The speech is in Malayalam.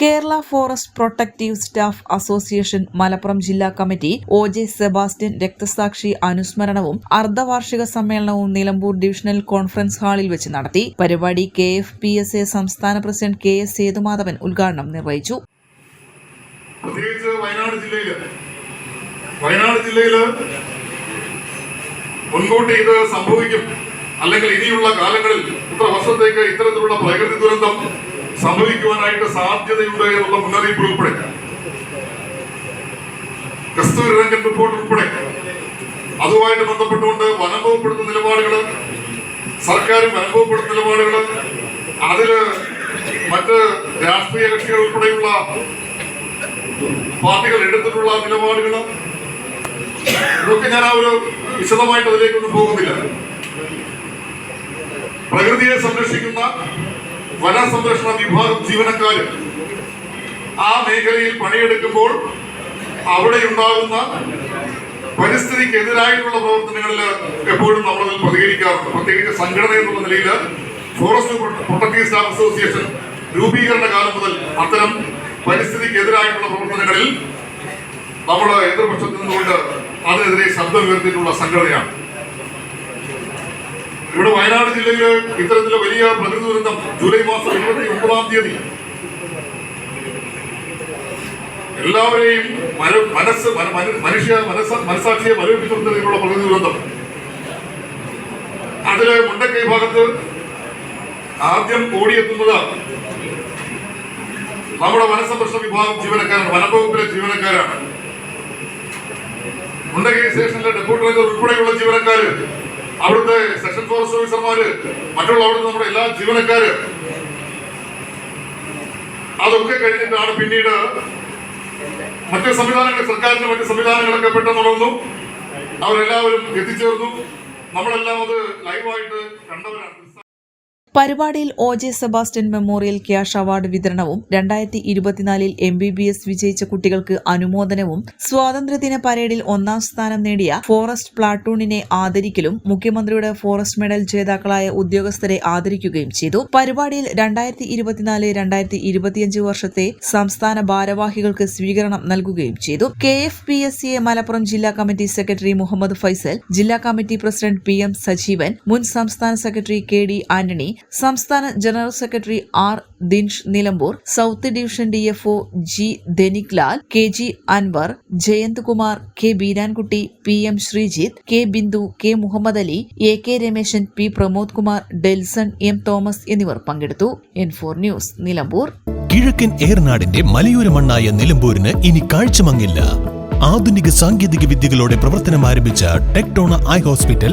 Kerala forest protective staff association Malappuram ജില്ലാ കമ്മിറ്റി ഒ ജെ സെബാസ്റ്റ്യൻ രക്തസാക്ഷി അനുസ്മരണവും അർദ്ധവാർഷിക സമ്മേളനവും നിലമ്പൂർ ഡിവിഷണൽ കോൺഫറൻസ് ഹാളിൽ വെച്ച് നടത്തി. പരിപാടി K F P S A സംസ്ഥാന പ്രസിഡന്റ് കെ എസ് സേതുമാധവൻ ഉദ്ഘാടനം നിർവഹിച്ചു. വയനാട് ജില്ലയിൽ മുൻകൂട്ടി ഇത് സംഭവിക്കും. അല്ലെങ്കിൽ ഇനിയുള്ള കാലങ്ങളിൽ ഇത്ര വർഷത്തേക്ക് ഇത്തരത്തിലുള്ള പ്രകൃതി ദുരന്തം സംഭവിക്കുവാനായിട്ട് സാധ്യതയുണ്ട് എന്നുള്ള മുന്നറിയിപ്പ് ഉൾപ്പെടെ കസ്തൂരി രംഗൻ റിപ്പോർട്ട് ഉൾപ്പെടെ അതുമായിട്ട് ബന്ധപ്പെട്ടുകൊണ്ട് വനംഭവപ്പെടുന്ന നിലപാടുകൾ സർക്കാരും അനുഭവപ്പെടുന്ന നിലപാടുകൾ അതിൽ മറ്റ് രാഷ്ട്രീയ കക്ഷികൾ ഉൾപ്പെടെയുള്ള പാർട്ടികൾ എടുത്തിട്ടുള്ള നിലപാടുകൾ ഇതൊക്കെ ഞാൻ ആ ഒരു വിശദമായിട്ട് അതിലേക്കൊന്നും പോകുന്നില്ല. പ്രകൃതിയെ സംരക്ഷിക്കുന്ന വന സംരക്ഷണ വിഭാഗം ജീവനക്കാര് ആ മേഖലയിൽ പണിയെടുക്കുമ്പോൾ അവിടെ ഉണ്ടാകുന്ന പരിസ്ഥിതിക്കെതിരായിട്ടുള്ള പ്രവർത്തനങ്ങളിൽ എപ്പോഴും നമ്മളതിൽ പ്രതികരിക്കാറുണ്ട്. പ്രത്യേകിച്ച് സംഘടന എന്നുള്ള നിലയിൽ ഫോറസ്റ്റ് പ്രൊട്ടക്റ്റീവ് സ്റ്റാഫ് അസോസിയേഷൻ രൂപീകരണ കാലം മുതൽ അത്തരം പരിസ്ഥിതിക്കെതിരായിട്ടുള്ള പ്രവർത്തനങ്ങളിൽ നമ്മുടെ എതിർപക്ഷത്തിൽ നിന്നുകൊണ്ട് അതിനെതിരെ ശബ്ദം ഉയർത്തിയിട്ടുള്ള സംഘടനയാണ്. ജില്ലയിൽ ഇത്തരത്തിലെ വലിയ പ്രകൃതി ദുരന്തം ജൂലൈ മാസം ഇരുപത്തി ഒമ്പതാം തീയതി. എല്ലാവരെയും മനസ്സ് മന- മന- മനുഷ്യ മനസ്സ മനസാക്ഷിയെ മരവിപ്പിച്ചുള്ള പ്രകൃതി ദുരന്തം അതിൽ മുണ്ടക്കൈ ഭാഗത്ത് ആദ്യം ഓടിയെത്തുന്നത് നമ്മുടെ വനസംരക്ഷണ വിഭാഗം ജീവനക്കാരാണ് വനംവകുപ്പിലെ ജീവനക്കാരാണ്. മുണ്ടക്കൈ സ്റ്റേഷനിലെ ഡെപ്യൂട്ടി ഉൾപ്പെടെയുള്ള ജീവനക്കാര് അവിടുത്തെ സെക്ഷൻ ഫോറസ്റ്റ് ഓഫീസർമാര് മറ്റുള്ള അവിടുത്തെ നമ്മുടെ എല്ലാ ജീവനക്കാര്. അതൊക്കെ കഴിഞ്ഞിട്ടാണ് പിന്നീട് മറ്റു സംവിധാനങ്ങൾ സർക്കാരിന്റെ മറ്റു സംവിധാനങ്ങളൊക്കെ പെട്ടെന്ന് തുടർന്നു അവരെല്ലാവരും എത്തിച്ചേർന്നു. നമ്മളെല്ലാം അത് ലൈവായിട്ട് കണ്ടവരാണ്. പരിപാടിയിൽ O J Sebastian memorial cash award വിതരണവും രണ്ടായിരത്തി ഇരുപത്തിനാലിൽ എം ബി ബി എസ് വിജയിച്ച കുട്ടികൾക്ക് അനുമോദനവും സ്വാതന്ത്ര്യദിന പരേഡിൽ ഒന്നാം സ്ഥാനം നേടിയ ഫോറസ്റ്റ് പ്ലാറ്റൂണിനെ ആദരിക്കലും മുഖ്യമന്ത്രിയുടെ ഫോറസ്റ്റ് മെഡൽ ജേതാക്കളായ ഉദ്യോഗസ്ഥരെ ആദരിക്കുകയും ചെയ്തു. പരിപാടിയിൽ രണ്ടായിരത്തി ഇരുപത്തിനാല് രണ്ടായിരത്തി ഇരുപത്തിയഞ്ച് വർഷത്തെ സംസ്ഥാന ഭാരവാഹികൾക്ക് സ്വീകരണം നൽകുകയും ചെയ്തു. K F P S C A Malappuram ജില്ലാ കമ്മിറ്റി സെക്രട്ടറി മുഹമ്മദ് ഫൈസൽ ജില്ലാ committee president P M Sajeevan മുൻ സംസ്ഥാന സെക്രട്ടറി കെ ഡി ആന്റണി സംസ്ഥാന general secretary R Dinesh Nilambur south division D F O G Dhanik Lal K G Anwar Jayanth Kumar K Beerankutty P M Sreejith K Bindu K Muhammad Ali A K Rameshan P Pramod Kumar Delson M Thomas എന്നിവർ പങ്കെടുത്തു. N four news Nilambur. കിഴക്കൻ ഏർനാടിന്റെ മലയോര മണ്ണായ നിലമ്പൂരിന് ഇനി കാഴ്ചമങ്ങില്ല. ആധുനിക സാങ്കേതിക വിദ്യകളോടെ പ്രവർത്തനം ആരംഭിച്ച ടെക്ടോണ ഐ ഹോസ്പിറ്റൽ